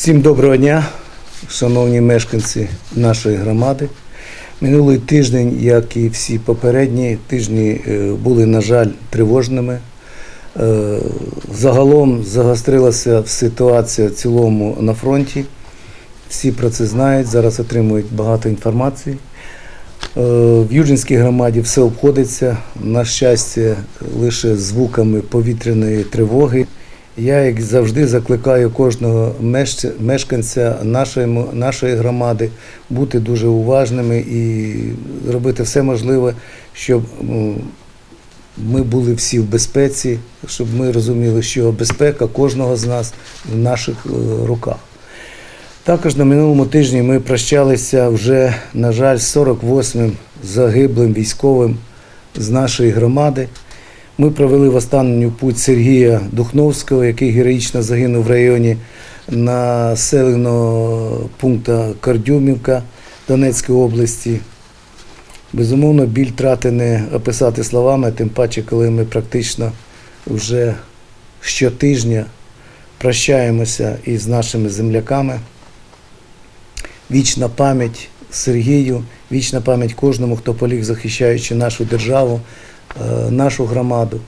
Всім доброго дня, шановні мешканці нашої громади. Минулий тиждень, як і всі попередні тижні, е, були, на жаль, тривожними. Е, Загалом загострилася ситуація в цілому на фронті. Всі про це знають, зараз отримують багато інформації. Е, В Южинській громаді все обходиться, на щастя, лише звуками повітряної тривоги. Я, як завжди, закликаю кожного мешканця нашої, нашої громади бути дуже уважними і робити все можливе, щоб ми були всі в безпеці, щоб ми розуміли, що безпека кожного з нас в наших е, руках. Також на минулому тижні ми прощалися вже, на жаль, з 48-м загиблим військовим з нашої громади. Ми провели в останню путь Сергія Духновського, який героїчно загинув в районі населеного пункту Кардюмівка Донецької області. Безумовно, біль трати не описати словами, тим паче, коли ми практично вже щотижня прощаємося із нашими земляками. Вічна пам'ять Сергію, вічна пам'ять кожному, хто поліг, захищаючи нашу державу, нашу громаду.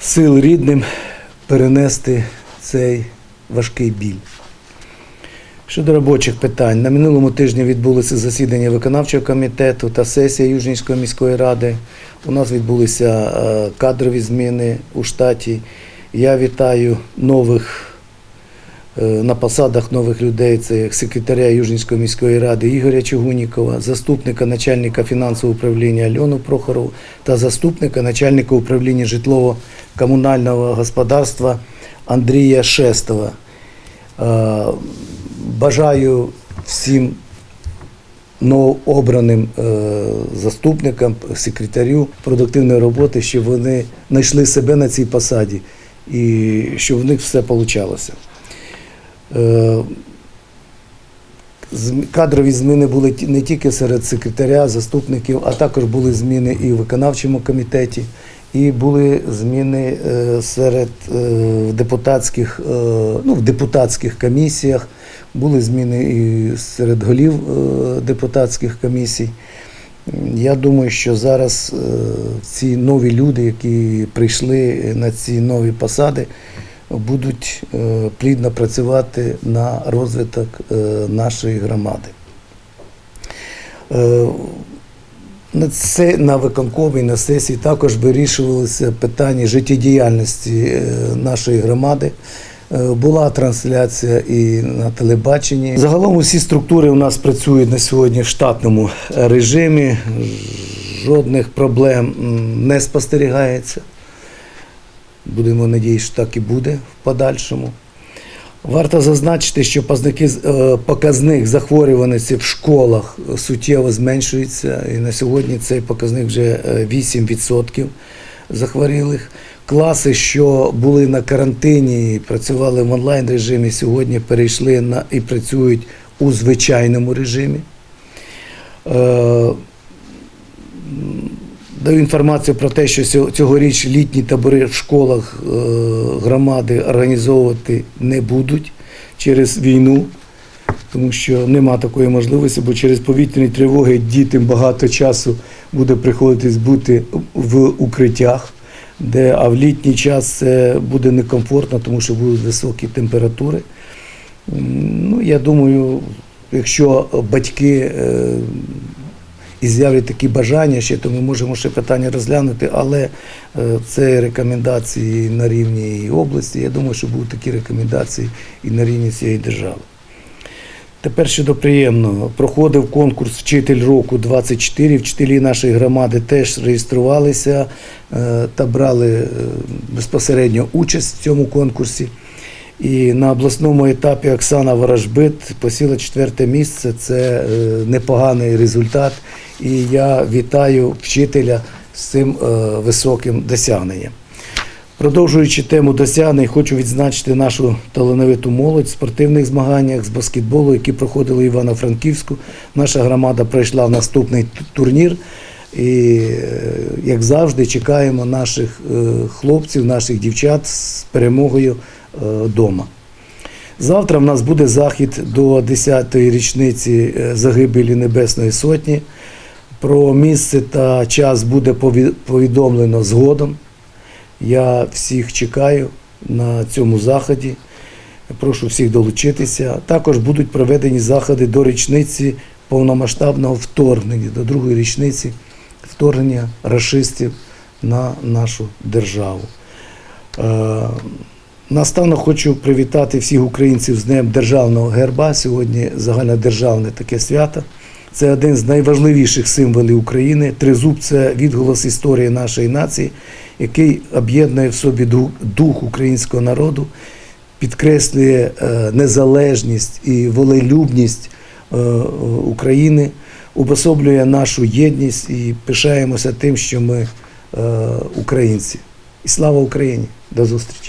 Сил рідним перенести цей важкий біль. Щодо робочих питань, на минулому тижні відбулося засідання виконавчого комітету та сесія Южнівської міської ради. У нас відбулися е, кадрові зміни у штаті. Я вітаю нових е, на посадах нових людей. Це секретаря Южнівської міської ради Ігоря Чугунікова, заступника начальника фінансового управління Альону Прохорову та заступника начальника управління житлово-комунального господарства Андрія Шестова. Е, Бажаю всім новообраним е, заступникам, секретарю продуктивної роботи, щоб вони знайшли себе на цій посаді і щоб в них все вийшло. Кадрові зміни були не тільки серед секретаря, заступників, а також були зміни і в виконавчому комітеті, і були зміни е, серед е, депутатських, е, ну, в депутатських комісіях, були зміни і серед голів е, депутатських комісій. Я думаю, що зараз е, ці нові люди, які прийшли на ці нові посади, будуть е, плідно працювати на розвиток е, нашої громади. Е, На це на виконкомі, на сесії також вирішувалися питання життєдіяльності нашої громади. Була трансляція і на телебаченні. Загалом усі структури у нас працюють на сьогодні в штатному режимі. Жодних проблем не спостерігається. Будемо надіятися, що так і буде в подальшому. Варто зазначити, що е, показник захворюваності в школах суттєво зменшується. І на сьогодні цей показник вже е, 8% захворілих. Класи, що були на карантині і працювали в онлайн режимі, сьогодні перейшли на і працюють у звичайному режимі. Даю інформацію про те, що цьогоріч літні табори в школах е, громади організовувати не будуть через війну, тому що нема такої можливості, бо через повітряні тривоги дітям багато часу буде приходитись бути в укриттях, де, а в літній час це буде некомфортно, тому що будуть високі температури. Ну, я думаю, якщо батьки е, і з'являть такі бажання ще, то ми можемо ще питання розглянути, але е, це рекомендації на рівні області. Я думаю, що будуть такі рекомендації і на рівні всієї держави. Тепер щодо приємного. Проходив конкурс Вчитель року 24. Вчителі нашої громади теж реєструвалися е, та брали е, безпосередньо участь в цьому конкурсі. І на обласному етапі Оксана Ворожбит посіла четверте місце. Це е, непоганий результат. І я вітаю вчителя з цим е, високим досягненням. Продовжуючи тему досягнень, хочу відзначити нашу талановиту молодь в спортивних змаганнях з баскетболу, які проходили в Івано-Франківську. Наша громада пройшла в наступний турнір. І, е, як завжди, чекаємо наших хлопців, наших дівчат з перемогою вдома. Завтра в нас буде захід до 10-ї річниці е, загибелі Небесної Сотні. Про місце та час буде повідомлено згодом. Я всіх чекаю на цьому заході. Прошу всіх долучитися. Також будуть проведені заходи до річниці повномасштабного вторгнення, до другої річниці вторгнення рашистів на нашу державу. Настанок хочу привітати всіх українців з Днем Державного герба. Сьогодні загальнодержавне таке свято. Це один з найважливіших символів України. Тризуб це відголос історії нашої нації, який об'єднує в собі дух, українського народу, підкреслює е, незалежність і волелюбність е, України, обособлює нашу єдність і пишаємося тим, що ми е, українці. І слава Україні! До зустрічі!